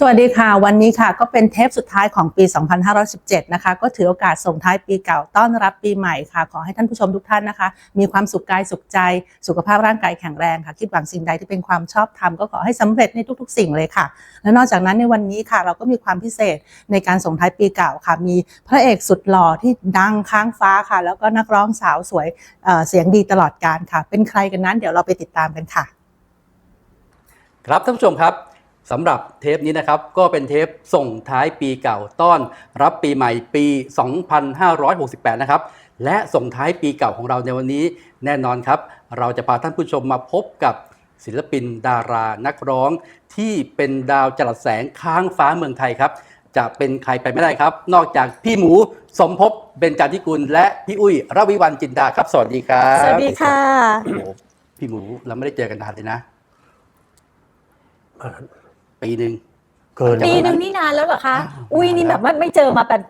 สวัสดีค่ะ วันนี้ค่ะก็เป็นเทปสุดท้ายของปี 2517 นะคะ ก็ถือโอกาสส่งท้ายปีเก่าต้อนรับปีใหม่ค่ะ ขอให้ท่านผู้ชมทุกท่านนะคะ มีความสุขกายสุขใจ สุขภาพร่างกายแข็งแรงค่ะ คิดหวังสิ่งใดที่เป็นความชอบธรรมก็ขอให้สำเร็จในทุกๆ สิ่งเลยค่ะ และนอกจากนั้นในวันนี้ค่ะ เราก็มีความพิเศษในการส่งท้ายปีเก่าค่ะ มีพระเอกสุดหล่อที่ดังค้างฟ้าค่ะ แล้วก็นักร้องสาวสวยเอ่อเสียงดีตลอดกาลค่ะ เป็นใครกันนั้นเดี๋ยวเราไปติดตามกันค่ะ ครับท่านผู้ชมครับ สำหรับเทปนี้นะครับก็เป็นเทปส่งท้ายปีเก่าต้อนรับปีใหม่ปี 2568 นะครับ และส่งท้ายปีเก่าของเราในวันนี้แน่นอนครับ เราจะพาท่านผู้ชมมาพบกับศิลปินดารานักร้อง ที่เป็นดาวจรัสแสงค้างฟ้าเมืองไทยครับ จะเป็นใครไปไม่ได้ครับ นอกจากพี่หมูสมภพเบญจาธิกุล และพี่อุ้ยรวิวันจินดาครับสวัสดีครับสวัสดีค่ะโอ้โหพี่หมูเราไม่ได้เจอกันนานเลยนะ ปีหนึ่ง เกินปีหนึ่งนี่นานแล้วเหรอคะ อุ้ยนี่แบบว่าไม่เจอมาเป็น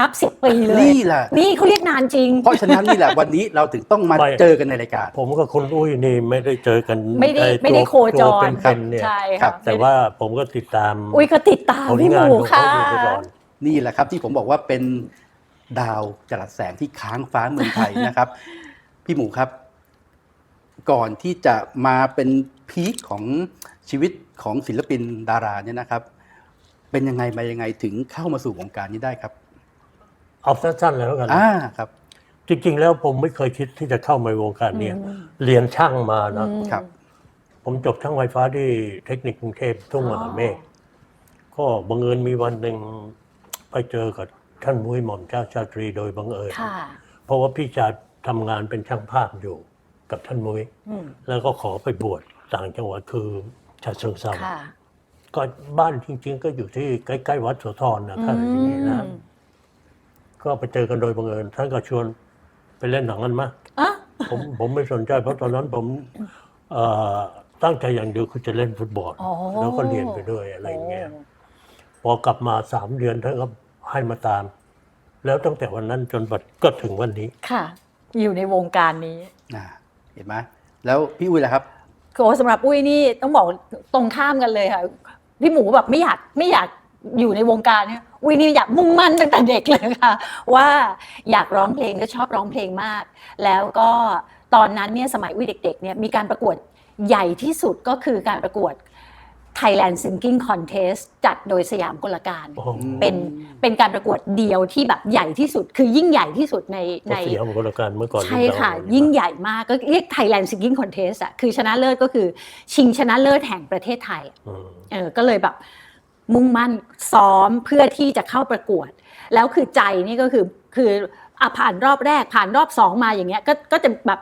นับสิบปีเลย นี่แหละ นี่เขาเรียกนานจริง เพราะฉะนั้นนี่แหละวันนี้เราถึงต้องมาเจอกันในรายการ ผมกับคุณอุ้ยนี่ไม่ได้เจอกัน ไม่ได้อ้ไม่ได้ตัวโคจตัวรเป็นๆเนี่ยใช่ครัค่ะบแต่ว่าผมก็ติดตาม อุ้ยก็ติดตามผลพี่หงานมูของค่ะเขาอยู่ตลอดนี่แหละครับที่ผมบอกว่าเป็นดาวจรัสแสงที่ค้างฟ้าเมืองไทยนะครับ พี่หมูครับ ก่อนที่จะมาเป็นพีคของ ชีวิตของศิลปินดาราเนี่ยนะครับ เป็นยังไงมายังไงถึงเข้ามาสู่วงการนี้ได้ครับเอาสั้นๆแล้วกันอ่าครับ จริง ๆ แล้วผมไม่เคยคิดที่จะเข้ามาในวงการเนี่ยเรียนช่างมานะ อืม ครับ ผมจบช่างไฟฟ้าที่เทคนิคกรุงเทพทุ่งมหาเมฆก็บังเอิญมีวันหนึ่งไปเจอกับท่านมุ้ยหม่อมเจ้าชาตรีโดยบังเอิญ ค่ะ เพราะว่าพี่ชาติทำงานเป็นช่างภาพอยู่กับท่านมุ้ย อืม แล้วก็ขอไปบวชต่างจังหวัดคือ ชาติเชิงเซาค่ะ ก็บ้านจริง ๆ ก็อยู่ที่ใกล้ๆวัดโสธรนะท่านอย่างนี้นะอืม ก็ไปเจอกันโดยบังเอิญท่านก็ชวนไปเล่นหนังกันมาอะผมผมไม่สนใจ เพราะตอนนั้นผมเอ่อตั้งใจอย่างเดียวคือจะเล่นฟุตบอลอ๋อแล้วก็เรียนไปด้วยอะไรอย่างเงี้ยพอกลับมาสามเดือนท่านก็ให้มาตาม แล้วตั้งแต่วันนั้นจนบัดก็ถึงวันนี้ ค่ะ อยู่ในวงการนี้ อ่าเห็นไหมแล้วพี่อุ้ยล่ะครับ โอ้สำหรับอุ้ยนี่ต้องบอกตรงข้ามกันเลยค่ะพี่หมูแบบไม่อยากไม่อยากอยู่ในวงการเนี่ยอุ้ยนี่อยากมุ่งมั่นตั้งแต่เด็กเลยค่ะ ว่าอยากร้องเพลงและชอบร้องเพลงมาก แล้วก็ตอนนั้นเนี่ยสมัยอุ้ยเด็ก ๆเนี่ยมีการประกวดใหญ่ที่สุดก็คือการประกวด Thailand Singing Contest จัดโดยสยามกลการโอ้โหเป็นเป็นการประกวดเดียวที่แบบใหญ่ที่สุด คือยิ่งใหญ่ที่สุดในในก็เสียงบริการเมื่อก่อนใช่ค่ะดัๆยิ่งใหญ่มากก็เรียก Thailand Singing Contest อะคือชนะเลิศก็คือชิงชนะเลิศแห่งประเทศไทยอืมเออก็เลยแบบมุ่งมั่นซ้อมเพื่อที่จะเข้าประกวด แล้วคือใจนี่ก็คือคืออะผ่านรอบแรกผ่านรอบสองมาอย่างเงี้ยก็ก็จะแบบ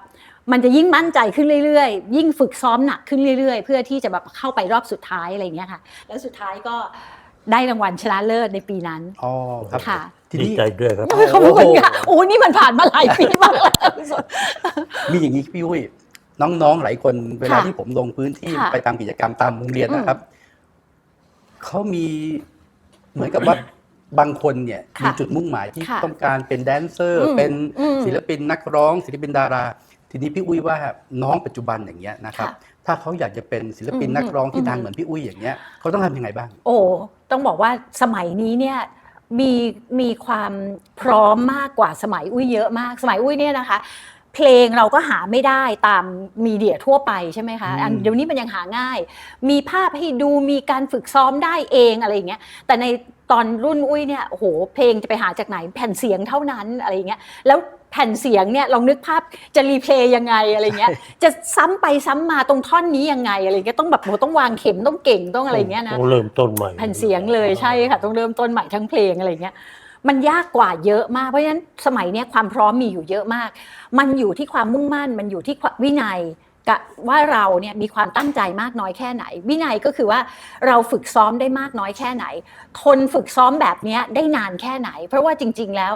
มันจะยิ่งมั่นใจขึ้นเรื่อยๆ ยิ่งฝึกซ้อมหนักขึ้นเรื่อยๆ เพื่อที่จะแบบเข้าไปรอบสุดท้ายอะไรอย่างเงี้ยค่ะ แล้วสุดท้ายก็ได้รางวัลชนะเลิศในปีนั้น อ๋อครับ ค่ะ ทีดีนี้ใจด้วยครับ ขอบคุณค่ะโอ้นี่มันผ่านมาหลายปีมากแล้ว มีอย่างนี้พี่อุ้ยน้องๆหลายคนเวลาค่ะที่ผมลงพื้นที่ค่ะไปตามกิจกรรมตามโรงเรียนนะครับเขามีเหมือนกับว่าบางคนเนี่ยค่ะมีจุดมุ่งหมายที่ค่ะต้องการเป็นแดนเซอร์ อืมเป็นอืมศิลปินนักร้อง ศิลปินดารา ทีนี้พี่อุ้ยว่าน้องปัจจุบันอย่างเงี้ยนะครับค่ะถ้าเขาอยากจะเป็นศิลปินอืมนักร้องที่อืมดังเหมือนพี่อุ้ยอย่างเงี้ยเขาต้องทำยังไงบ้าง โอ้ต้องบอกว่าสมัยนี้เนี่ยมีมีความพร้อมมากกว่าสมัยอุ้ยเยอะมาก สมัยอุ้ยเนี่ยนะคะ เพลงเราก็หาไม่ได้ตามมีเดียทั่วไปใช่ไหมคะอันอืมเดี๋ยวนี้มันยังหาง่าย มีภาพให้ดูมีการฝึกซ้อมได้เองอะไรอย่างเงี้ยแต่ใน ตอนรุ่นอุ้ยเนี่ยโอ้โหเพลงจะไปหาจากไหนแผ่นเสียงเท่านั้นอะไรอย่างเงี้ยแล้วแผ่นเสียงเนี่ยลองนึกภาพจะรีเพลย์ยังไงอะไรเงี้ยจะซ้ำไปซ้ำมาตรงท่อนนี้ยังไงอะไรเงี้ยต้องแบบโหต้องวางเข็มต้องเก่งต้องอะไรเงี้ยนะต้องเริ่มต้นใหม่แผ่นเสียงเลยใช่ค่ะต้องเริ่มต้นใหม่ทั้งเพลงอะไรเงี้ยมันยากกว่าเยอะมากเพราะฉะนั้นสมัยเนี้ยความพร้อมมีอยู่เยอะมาก มันอยู่ที่ความมุ่งมั่น มันอยู่ที่ความวินัยกับ ว่าเราเนี่ยมีความตั้งใจมากน้อยแค่ไหน วินัยก็คือว่าเราฝึกซ้อมได้มากน้อยแค่ไหน ทนฝึกซ้อมแบบเนี้ยได้นานแค่ไหน เพราะว่าจริง ๆ แล้ว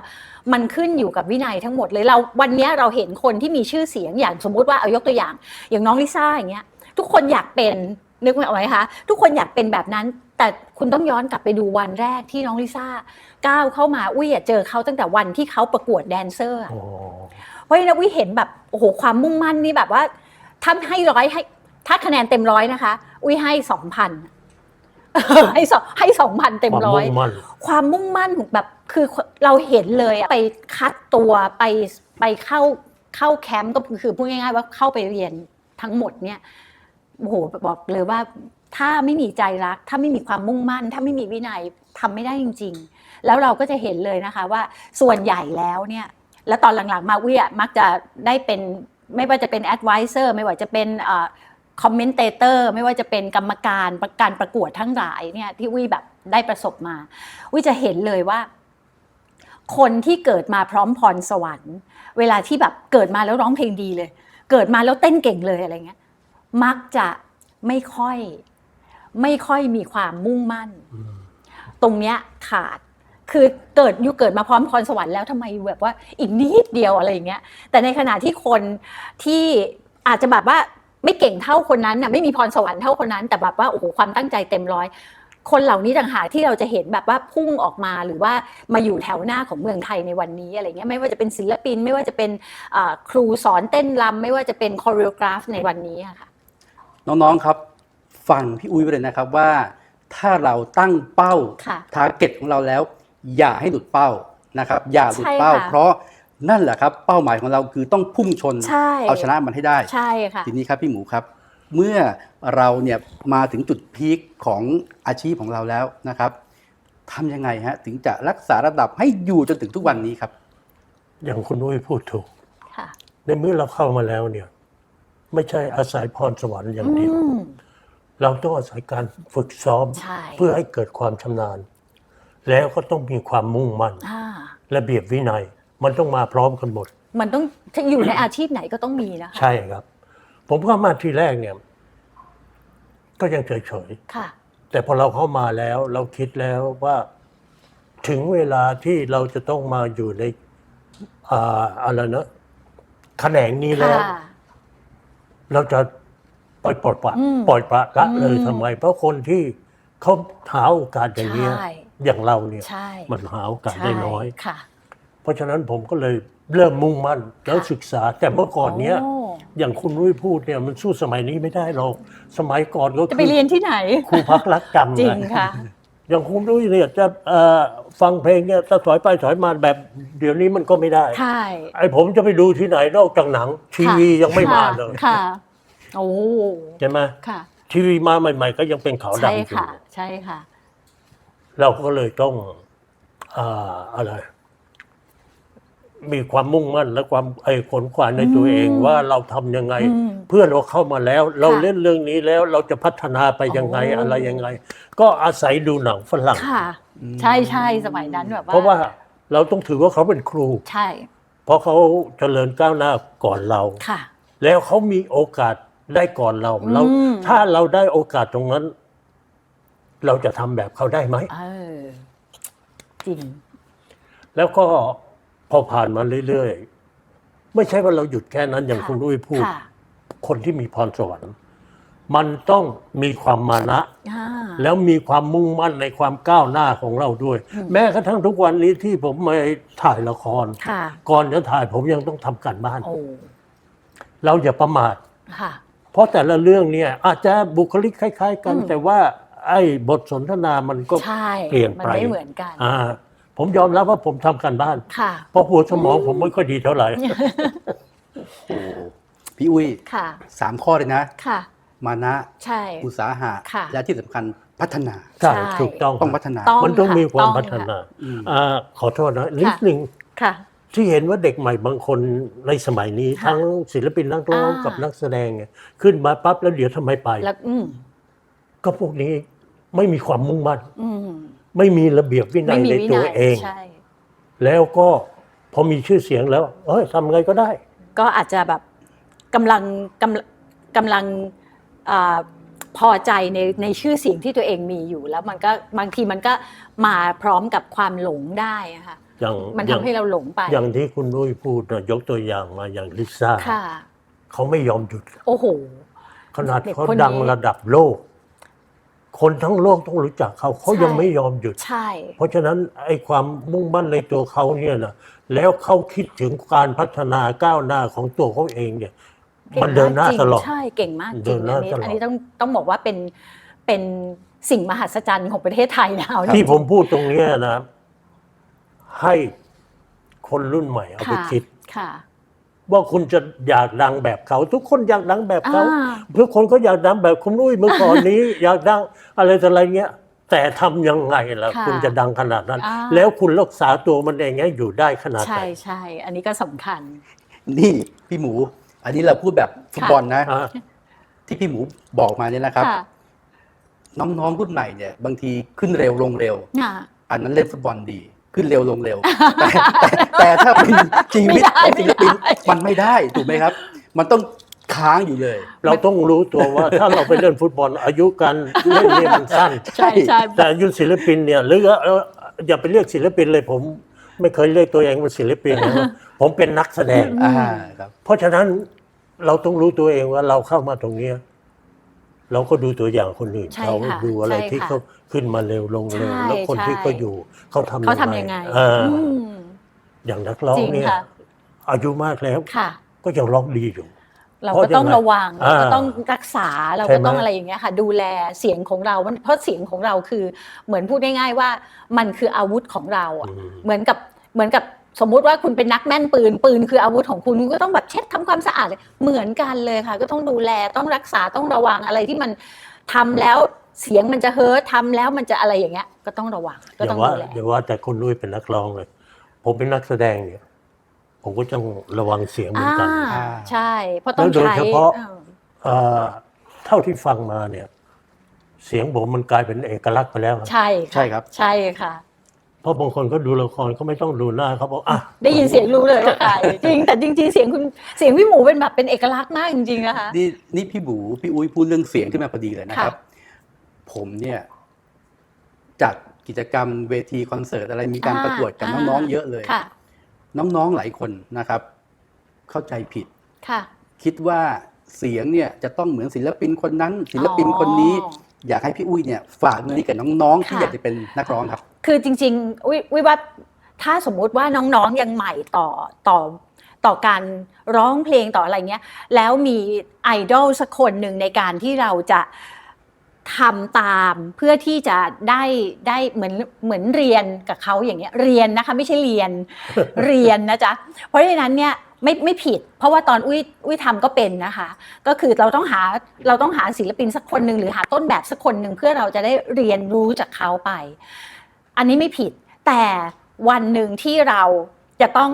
มันขึ้นอยู่กับวินัยทั้งหมดเลยเราวันเนี้ยเราเห็นคนที่มีชื่อเสียงอย่างสมมุติว่าเอายกตัวอย่าง อย่างน้องลิซ่าอย่างเงี้ยทุกคนอยากเป็นนึกไหมคะทุกคนอยากเป็นแบบนั้นแต่คุณต้องย้อนกลับไปดูวันแรกที่น้องลิซ่าก้าวเข้ามาอุ้ยอะเจอเขาตั้งแต่วันที่เขาประกวดแดนเซอร์อะโอ้เพราะฉะนั้นอุ้ยเห็นแบบโอ้โหความมุ่งมั่นนี่แบบว่า ถ้าให้ร้อยให้ ถ้าคะแนนเต็มร้อยนะคะ อุ้ยให้สองพันให้สองให้สองพันเต็มความร้อยมุ่งมั่นความมุ่งมั่นของแบบคือเราเห็นเลยอะไปคัดตัวไปไปเข้าเข้าแคมป์ก็คือพูดง่ายๆว่าเข้าไปเรียนทั้งหมดเนี่ยโอ้โหบอกเลยว่าถ้าไม่มีใจรัก ถ้าไม่มีความมุ่งมั่น ถ้าไม่มีวินัยทำไม่ได้จริง ๆ แล้วเราก็จะเห็นเลยนะคะว่าส่วนใหญ่แล้วเนี่ย แล้วตอนหลังๆมาวิอะมักจะได้เป็น ไม่ว่าจะเป็น advisor ไม่ว่าจะเป็นคอมเมนเตเตอร์ไม่ว่าจะเป็นกรรมการประการประกวดทั้งหลายเนี่ยที่วิแบบได้ประสบมาวิจะเห็นเลยว่า คนที่เกิดมาพร้อมพรสวรรค์ เวลาที่แบบเกิดมาแล้วร้องเพลงดีเลย เกิดมาแล้วเต้นเก่งเลยอะไรเงี้ย มักจะไม่ค่อย ไม่ค่อยมีความมุ่งมั่นอืมตรงเนี้ยขาด คือเกิดอยู่เกิดมาพร้อมพรสวรรค์แล้วทำไมแบบว่าอีกนิดเดียวอะไรอย่างเงี้ย แต่ในขณะที่คนที่อาจจะแบบว่าไม่เก่งเท่าคนนั้นน่ะไม่มีพรสวรรค์เท่าคนนั้น แต่แบบว่าโอ้โหความตั้งใจเต็มร้อยคนเหล่านี้ต่างหากที่เราจะเห็นแบบว่าพุ่งออกมาหรือว่ามาอยู่แถวหน้าของเมืองไทยในวันนี้อะไรเงี้ยไม่ว่าจะเป็นศิลปิน ไม่ว่าจะเป็นอ่าครูสอนเต้นรำไม่ว่าจะเป็นคอเรียกราฟในวันนี้อะค่ะน้องๆครับฟังพี่อุ้ยไว้เลยนะครับว่าถ้าเราตั้งเป้าค่ะทาร์เก็ตของเราแล้ว อย่าให้หลุดเป้านะครับ อย่าหลุดเป้า ใช่ค่ะเพราะนั่นแหละครับ เป้าหมายของเราคือต้องพุ่งชน ใช่ เอาชนะมันให้ได้ ใช่ค่ะ ทีนี้ครับพี่หมูครับ เมื่อเราเนี่ยมาถึงจุดพีคของอาชีพของเราแล้วนะครับทำยังไงฮะถึงจะรักษาระดับให้อยู่จนถึงทุกวันนี้ครับ อย่างคุณนุ้ยพูดถูก ค่ะในเมื่อเราเข้ามาแล้วเนี่ย ไม่ใช่อาศัยพรสวรรค์อย่างเดียวอืมเราต้องอาศัยการฝึกซ้อม ใช่ เพื่อให้เกิดความชำนาญ แล้วก็ต้องมีความมุ่งมั่นอ่าระเบียบวินัย มันต้องมาพร้อมกันหมด มันต้องถ้าอยู่ในอาชีพไหนก็ต้องมีนะคะใช่ครับ ผมเข้ามาทีแรกเนี่ย ก็ยังเฉยค่ะ ๆแต่พอเราเข้ามาแล้ว เราคิดแล้วว่าถึงเวลาที่เราจะต้องมาอยู่ในอ่าอะไรนะแขนงนี้แล้ว ค่ะ เราจะปล่อยปลดปละอืมปล่อยปละละเลยอืม ทำไม เพราะคนที่เขาหาโอกาสอย่างเนี้ยใช่ อย่างเราเนี่ยใช่มันหาโอกาสได้น้อยใช่ค่ะเพราะฉะนั้นผมก็เลยเริ่มมุ่งมั่นแล้วศึกษาแต่เมื่อก่อนเนี้ยโอย่างคุณนุ้ยพูดเนี่ยมันสู้สมัยนี้ไม่ได้หรอกสมัยก่อนก็จะคืไปเรียนที่ไหนครูพักรักจำจริงนะค่ะอย่างคุณนุ้ยเนี่ยจะเอ่อฟังเพลงเนี่ยจะถอยไปถอยมาแบบเดี๋ยวนี้มันก็ไม่ได้ใช่ไอ้ผมจะไปดูที่ไหนนอกจากหนัง ทีวียังไม่มาเลยค่ะโอ้ใช่ไหมค่ะทีวีมาใหม่ ๆ ก็ยังเป็นขาวใช่ดำอยู่ค่ะ ใช่ค่ะ เราก็เลยต้องอ่าอะไร มีความมุ่งมั่นและความไอ้ขนขวายในตัวเองอืมว่าเราทำยังไงอืมเพื่อนเราเข้ามาแล้ว เราค่ะเล่นเรื่องนี้แล้วเราจะพัฒนาไปยังไงโอ้อะไรยังไง ก็อาศัยดูหนังฝรั่งค่ะใช่ใช่สมัยนั้นแบบว่าเพราะว่าเราต้องถือว่าเขาเป็นครู ใช่ เพราะเขาเจริญก้าวหน้าก่อนเราค่ะ แล้วเขามีโอกาสได้ก่อนเราเราอืมถ้าเราได้โอกาสตรงนั้น เราจะทำแบบเขาได้ไหม เออ จริง แล้วก็พอผ่านมาเรื่อยๆ ไม่ใช่ว่าเราหยุดแค่นั้นอย่างค่ะ คุณลุยพูด ค่ะคนที่มีพรสวรรค์ มันต้องมีความมานะ อ่า แล้วมีความมุ่งมั่นในความก้าวหน้าของเราด้วย อืม แม้กระทั่งทุกวันนี้ที่ผมมาถ่ายละคร ค่ะ ก่อนจะถ่ายผมยังต้องทำการบ้าน โอ้ เราอย่าประมาท ค่ะ เพราะแต่ละเรื่องเนี่ยอาจจะบุคลิกคล้าย ๆ กัน อืมแต่ว่า ไอ้บทสนทนามันก็ใช่เปลี่ยนมันไปไม่เหมือนกัน อ่า ผมยอมรับว่าผมทำการบ้าน ค่ะ เพราะหัวสมองผมไม่ค่อยดีเท่าไหร่ โอ้พี่อุ้ยค่ะ สามข้อเลยนะ ค่ะ มานะ ใช่ อุตสาหะ ค่ะ และที่สำคัญพัฒนา ใช่ใช่ ถูกต้องต้องพัฒนาต้องมันต้องมีความค่ะพัฒนาอืม อ่าขอโทษนะนิดหนึ่งค่ะ ที่เห็นว่าเด็กใหม่บางคนในสมัยนี้ ค่ะทั้งศิลปินนักร้องอ่ากั กับนักแสดงเนี่ยขึ้นมาปั๊บแล้วเดี๋ยวทำไมไป แล้วอืม ก็พวกนี้ ไม่มีความมุ่งมั่นอืมไม่มีระเบียบวินัไม่ยมีในวิตัวนัยเอง ใช่ แล้วก็พอมีชื่อเสียงแล้ว เอ้ยทำไงก็ได้ ก็อาจจะแบบกำลังกำลังกำลังอาพอใจในในชื่อเสียงที่ตัวเองมีอยู่ แล้วมันก็บางทีมันก็มาพร้อมกับความหลงได้อะค่ะอย่างมันอทำย่างให้เราหลงไปอย่างที่คุณนุ้ยพูดนะยกตัวอย่างมาอย่างลิซ่าค่ะ เขาไม่ยอมหยุด โอ้โห ขนาดเด็กเขาคนนี้ดังระดับโลก คนทั้งโลกต้องรู้จักเขาเขาใช่ยังไม่ยอมหยุด ใช่ เพราะฉะนั้นไอ้ความมุ่งมั่นในตัวเขาเนี่ยนะแล้วเขาคิดถึงการพัฒนาก้าวหน้าของตัวเขาเองเนี่ย มันเดินหน้าก่งมกจริงตลอด ใช่เก่งมากจเดิริงนหน้าอันนี้ตลอดอันนี้ต้องต้องบอกว่าเป็นเป็นสิ่งมหัศจรรย์ของประเทศไทยนะเอาจริงๆที่ผมพูดตรงเนี้ยนะ ให้คนรุ่นใหม่เอาไปค่ะคิดค่ะ ว่าคุณจะอยากดังแบบเขา ทุกคนอยากดังแบบเขาอ่า ทุกคนก็อยากดังแบบคุณอุ้ยเมื่อก่อนนี้ อยากดังอะไรต่ออะไรเงี้ย แต่ทำยังไงล่ะค่ะคุณจะดังขนาดนั้น อ่า แล้วคุณรักษาตัวมันเองให้อยู่ได้ขนาดไหน ใช่ใช่อันนี้ก็สำคัญ นี่พี่หมู อันนี้เราพูดแบบฟุตบอลนะ อ่า ที่พี่หมูบอกมาเนี่ยนะครับ ค่ะน้องๆรุ่นใหม่เนี่ยบางทีขึ้นเร็วลงเร็ว อ่าอันนั้นเล่นฟุตบอลดี ขึ้นเร็วลงเร็ว แต่แต่แต่ถ้าเป็นชีวิตไม่ได้ของศิลปินไม่ได้มันไม่ได้ถูกไหมครับ มันต้องค้างอยู่เลย เราต้องรู้ตัวว่าถ้าเราไปเล่นฟุตบอลอายุการเล่นเนี่ยมันสั้น ใช่ใช่แต่อายุศิลปินเนี่ยหรือเอ่ออย่าไปเรียกศิลปินเลยผม ไม่เคยเรียกตัวเองว่าศิลปินนะผมเป็นนักแสดง อ่าครับ เพราะฉะนั้นเราต้องรู้ตัวเองว่าเราเข้ามาตรงเนี้ย เราก็ดูตัวอย่างคนอื่นใช่เขาค่ะดูอะไรใช่ที่ค่ะเขาขึ้นมาเร็วลงเร็ว ใช่แล้วคนที่ใช่เขาอยู่เขาทำเขาทำยังไงอ่าอืมอย่างนักร้องจริงเนี่ยค่ะ อายุมากแล้วค่ะ ก็ยังร้องดีอยู่ เราเพราะก็ต้องยังไงระวังเราก็อ่าต้องรักษาเราใช่ก็ไหมต้องอะไรอย่างเงี้ยค่ะ ดูแลเสียงของเรามันเพราะเสียงของเราคือเหมือนพูดง่ายๆว่า มันคืออาวุธของเราอะอืม เหมือนกับเหมือนกับ สมมุติว่าคุณเป็นนักแม่นปืนปืนคืออาวุธของคุณคุณก็ต้องแบบเช็ดทำความสะอาดเหมือนกันเลยค่ะ ก็ต้องดูแลต้องรักษาต้องระวังอะไรที่มันทำแล้วเสียงมันจะเฮิร์ตทำแล้วมันจะอะไรอย่างเงี้ย ก็ต้องระวังก็อย่าต้องว่าดูแลอย่าว่าแต่คนลุยเป็นนักร้องเลย ผมเป็นนักแสดงเนี่ยผมก็ต้องระวังเสียงเหมือนอ่ากันใช่เพราะต้องแล้วโดยใช้เฉพาะเออเอ่อเท่าที่ฟังมาเนี่ย เสียงผมมันกลายเป็นเอกลักษณ์ไปแล้วครับใช่ะใช่ครับ ใช่ค่ะ เพราะบางคนก็ดูละครเขาไม่ต้องดูหน้าเขาบอกอะได้ยินเสียงรู้เลยว่าใครจริง แต่จริง ๆ เสียงคุณเสียงพี่หมูเป็นแบบเป็นเอกลักษณ์มากจริงๆนะคะนี่นี่พี่หมูพี่อุ้ยพูดเรื่องเสียงขึ้นมาพอดีเลยนะครับค่ะผมเนี่ยจัดกิจกรรมเวทีคอนเสิร์ตอะไรมีการประกวดกับน้องๆเยอะเลย ค่ะ น้องๆหลายคนนะครับ เข้าใจผิด ค่ะ คิดว่าเสียงเนี่ยจะต้องเหมือนศิลปินคนนั้น ศิลปินคนนี้อ๋ออยากให้พี่อุ้ยเนี่ยฝากเงินให้กับน้องๆที่ค่ะอยากจะเป็นนักร้องครับ คือจริงๆวิวิว่าถ้าสมมุติว่าน้องๆยังใหม่ต่อต่อต่อการร้องเพลงต่ออะไรเงี้ย แล้วมีไอดอลสักคนหนึ่งในการที่เราจะทำตามเพื่อที่จะได้ได้เหมือนเหมือนเรียนกับเขาอย่างเงี้ยเรียนนะคะไม่ใช่เรียนเรียนนะจ๊ะเพราะฉะนั้นเนี่ยไม่ไม่ผิด เพราะว่าตอนอุ้ยอุ้ยทำก็เป็นนะคะ ก็คือเราต้องหาเราต้องหาศิลปินสักคนหนึ่งหรือหาต้นแบบสักคนหนึ่งเพื่อเราจะได้เรียนรู้จากเขาไป อันนี้ไม่ผิด แต่วันหนึ่งที่เราจะต้อง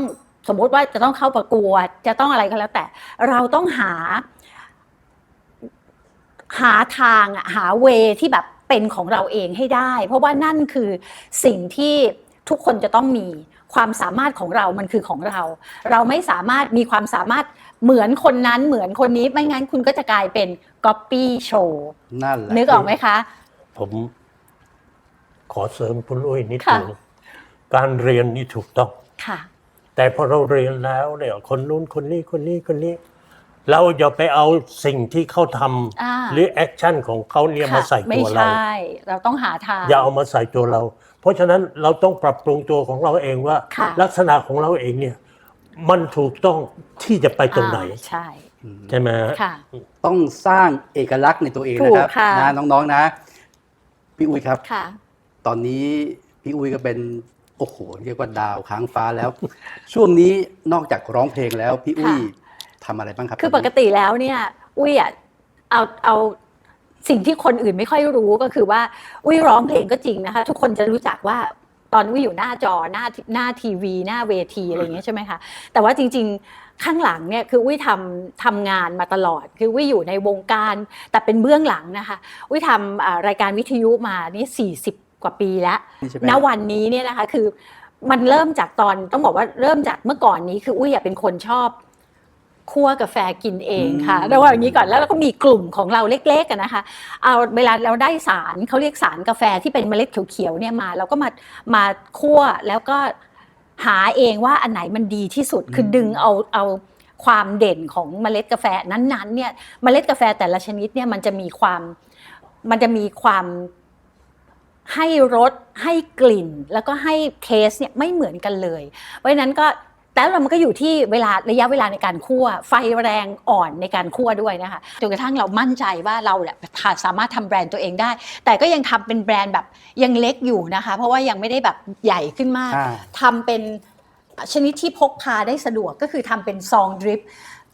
สมมุติว่าจะต้องเข้าประกวด จะต้องอะไรก็แล้วแต่ เราต้องหา หาทางอะหาเวที่แบบเป็นของเราเองให้ได้ เพราะว่านั่นคือสิ่งที่ทุกคนจะต้องมีความสามารถของเรามันคือของเรา เราไม่สามารถมีความสามารถเหมือนคนนั้นเหมือนคนนี้ไม่งั้นคุณก็จะกลายเป็น copy show นั่นแหละนึกออกไหมคะ ผม ขอเสริมคุณอุ้ยนิดค่ะนึงการเรียนนี่ถูกต้องค่ะ แต่พอเราเรียนแล้วเนี่ยคนนู้นคนนี้คนนี้คนนี้ เราอย่าไปเอาสิ่งที่เขาทอ่าำหรือแอคชั่นของเขาเนี่ยมาใส่ไม่ตัวเราใช่เราต้องหาทางอย่าเอามาใส่ตัวเรา เพราะฉะนั้นเราต้องปรับปรุงตัวของเราเองว่าค่ะลักษณะของเราเองเนี่ย มันถูกต้องที่จะไปตรงไหนอ่าใช่ใช่ไหมฮะค่ะต้องสร้างเอกลักษณ์ในตัวเองถูนะกครับค่ะนะน้องๆนะพี่อุ้ยครับค่ะ ตอนนี้พี่อุ้ยก็เป็นโอ้โหเรียกว่าดาวค้างฟ้าแล้ว ช่วงนี้นอกจากร้องเพลงแล้วพี่อุ้ยค่ะทำอะไรบ้างครับ คือปกติแล้วเนี่ย อุ้ยอะเอาเอาสิ่งที่คนอื่นไม่ค่อยรู้ก็คือว่าอุ้ยร้องเพลงก็จริงนะคะ ทุกคนจะรู้จักว่าตอนอุ้ยอยู่หน้าจอหน้าหน้าทีวี หน้าเวทีอะไรอย่างเงี้ยใช่ไหมคะแต่ว่าจริง ๆข้างหลังเนี่ยคืออุ้ยทำทำงานมาตลอด คืออุ้ยอยู่ในวงการแต่เป็นเบื้องหลังนะคะอุ้ยทำอ่ารายการวิทยุมานี่40 กว่าปีแล้วนี่ใช่ไหมณวันนี้เนี่ยนะคะคือ มันเริ่มจากตอนต้องบอกว่าเริ่มจากเมื่อก่อนนี้คืออุ้ยอะเป็นคนชอบคั่วกาแฟกินเองค่ะอืมแล้วว่าอย่างนี้ก่อนแล้วเราก็มีกลุ่มของเราเล็กๆกันนะคะ เอาเวลาเราได้สารเขาเรียกสารกาแฟที่เป็นเมล็ดเขียวๆเนี่ยมา เราก็มามาคั่วแล้วก็หาเองว่าอันไหนมันดีที่สุดคือดึงเอาเอาความเด่นของเมล็ดกาแฟนั้นๆเนี่ยเมล็ดกาแฟแต่ละชนิดเนี่ยมันจะมีความมันจะมีความ ให้รสให้กลิ่น แล้วก็ให้เทสเนี่ยไม่เหมือนกันเลย เพราะฉะนั้นก็แต่แล้วมันก็อยู่ที่เวลาระยะเวลาในการคั่ว ไฟแรงอ่อนในการคั่วด้วยนะคะจนกระทั่งเรามั่นใจว่าเราแหละสามารถทำแบรนด์ตัวเองได้ แต่ก็ยังทำเป็นแบรนด์แบบยังเล็กอยู่นะคะ เพราะว่ายังไม่ได้แบบใหญ่ขึ้นมากอ่าทำเป็นชนิดที่พกพาได้สะดวกก็คือทำเป็นซองดริป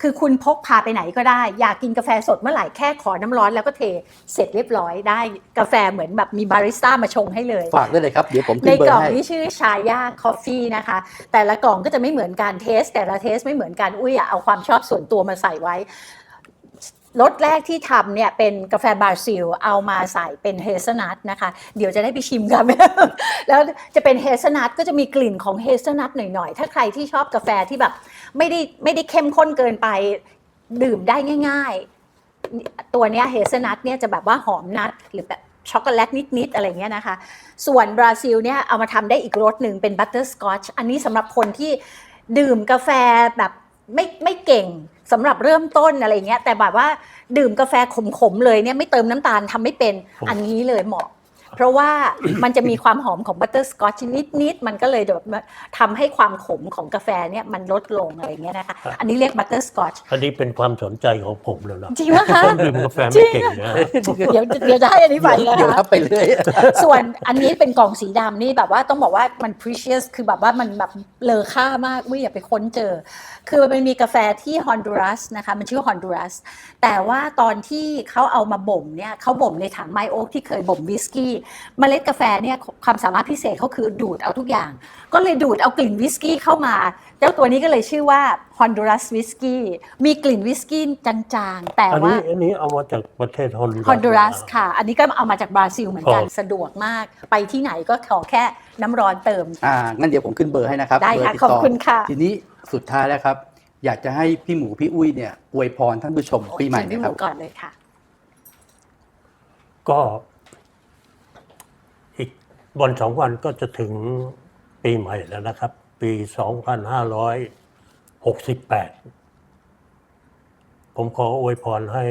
คือคุณพกพาไปไหนก็ได้ อยากกินกาแฟสดเมื่อไหร่แค่ขอน้ำร้อนแล้วก็เทเสร็จเรียบร้อยได้กาแฟเหมือนแบบมีบาริสต้ามาชงให้เลย ฝากได้เลยครับ เดี๋ยวผมในขึ้นเบอกล่องร์ให้นี้ชื่อชายาคอฟฟี่นะคะ แต่ละกล่องก็จะไม่เหมือนกันเทส แต่ละเทสไม่เหมือนกันอุ้ยอะเอาความชอบส่วนตัวมาใส่ไว้รสแรกที่ทำเนี่ยเป็นกาแฟบราซิล เอามาใส่เป็นเฮเซนัทนะคะ เดี๋ยวจะได้ไปชิมกัน แล้วจะเป็นเฮเซนัทก็จะมีกลิ่นของเฮเซนัทหน่อยๆ ถ้าใครที่ชอบกาแฟที่แบบ ไม่ได้ไม่ได้เข้มข้นเกินไป ดื่มได้ง่าย ๆ ตัวเนี้ยเฮเซนัทเนี่ยจะแบบว่าหอมนัทหรือแบบช็อกโกแลตนิด ๆ อะไรเงี้ยนะคะ ส่วนบราซิลเนี่ยเอามาทำได้อีกรสหนึ่งเป็นบัตเตอร์สกอตช์อันนี้สำหรับคนที่ดื่มกาแฟแบบไม่ไม่เก่งสำหรับเริ่มต้นอะไรเงี้ยแต่แบบว่าดื่มกาแฟขม ๆ เลยเนี่ยไม่เติมน้ำตาลทำไม่เป็นผมอันนี้เลยเหมาะ เพราะว่ามันจะมีความหอมของบัตเตอร์สกอตช์นิดๆ มันก็เลยแบบทำให้ความขมของกาแฟเนี่ยมันลดลงอะไรเงี้ยนะคะ อันนี้เรียกบัตเตอร์สกอตช์อันนี้เป็นความสนใจของผมแล้วนะจริงไหมคะผมดื่มกาแฟไม่เก่งนะเดี๋ยวเดี๋ยวจะให้อันนี้ไปนะเดี๋ยวคะรับไปเลย ส่วนอันนี้เป็นกล่องสีดำนี่แบบว่าต้องบอกว่ามัน precious คือแบบว่ามันแบบเลอค่ามากไม่อยากไปค้นเจอ คือมันมีกาแฟที่ฮอนดูรัสนะคะ มันชื่อฮอนดูรัสแต่ว่าตอนที่เขาเอามาบ่มเนี่ยเขาบ่มในถังไมโอ๊กที่เคยบ่มวิสกี้เมล็ดกาแฟเนี่ยความสามารถพิเศษเขาคือดูดเอาทุกอย่าง ก็เลยดูดเอากลิ่นวิสกี้เข้ามา เจ้าตัวนี้ก็เลยชื่อว่าฮอนดูรัสวิสกี้มีกลิ่นวิสกี้จางๆ แต่อันว่านี้อันนี้เอามาจากประเทศฮอนดูรัสฮอนดูรัสค่ะ อันนี้ก็เอามาจากบราซิลเหมือนกันครับสะดวกมาก ไปที่ไหนก็ขอแค่น้ำร้อนเติม อ่างั้นเดี๋ยวผมขึ้นเบอร์ให้นะครับได้เบอร์ค่ะติดขอบต่คุณค่ะ ทีนี้สุดท้ายแล้วครับ อยากจะให้พี่หมูพี่อุ้ยเนี่ยอวยพรท่านผู้ชมปีใหม่เชิญนะพี่หครัมูบก่อนเลยค่ะ ก็อีก วันสองวันก็จะถึงปีใหม่แล้วนะครับ ปี 2568 ผมขออวยพรให้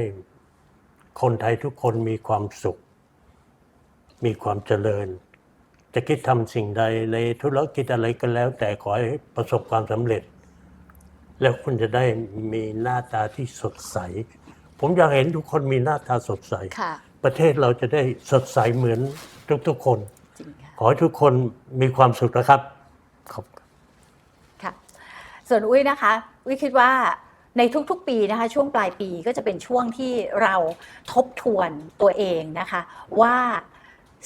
คนไทยทุกคนมีความสุข มีความเจริญ จะคิดทำสิ่งใดในธุรกิจอะไรก็แล้ว แต่ขอให้ประสบความสำเร็จ แล้วคุณจะได้มีหน้าตาที่สดใส ผมอยากเห็นทุกคนมีหน้าตาสดใสค่ะประเทศเราจะได้สดใสเหมือนทุกๆคนจริงค่ะ ขอให้ทุกคนมีความสุขนะครับขอบคุณค่ะส่วนอุ้ยนะคะอุ้ยคิดว่าในทุกๆ ปีนะคะช่วงปลายปีก็จะเป็นช่วงที่เราทบทวนตัวเองนะคะว่า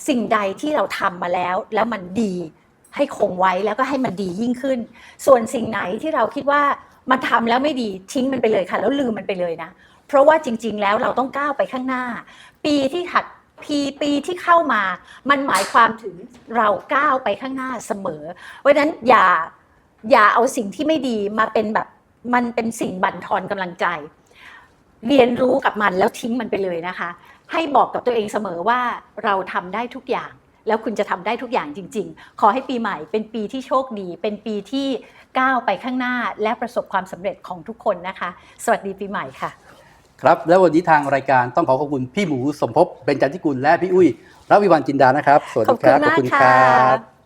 สิ่งใดที่เราทำมาแล้ว แล้วมันดีให้คงไว้แล้วก็ให้มันดียิ่งขึ้น ส่วนสิ่งไหนที่เราคิดว่ามันทำแล้วไม่ดีทิ้งมันไปเลยค่ะ แล้วลืมมันไปเลยนะ เพราะว่าจริง ๆ แล้วเราต้องก้าวไปข้างหน้า ปีที่ถัด ปีปีที่เข้ามา มันหมายความถึงเราก้าวไปข้างหน้าเสมอ เพราะฉะนั้นอย่าอย่าเอาสิ่งที่ไม่ดีมาเป็นแบบมันเป็นสิ่งบั่นทอนกำลังใจ เรียนรู้กับมันแล้วทิ้งมันไปเลยนะคะ ให้บอกกับตัวเองเสมอว่าเราทำได้ทุกอย่าง แล้วคุณจะทำได้ทุกอย่างจริง ๆ ขอให้ปีใหม่เป็นปีที่โชคดี เป็นปีที่ก้าวไปข้างหน้าและประสบความสำเร็จของทุกคนนะคะ สวัสดีปีใหม่ค่ะ ครับแล้ววันนี้ทางรายการต้องขอขอบคุณพี่หมูสมภพเป็นจันทิกุลและพี่อุ้ยรัวิวันจินดานะครับ สวัสขอดีบคคุณรับมากคค่ะรับ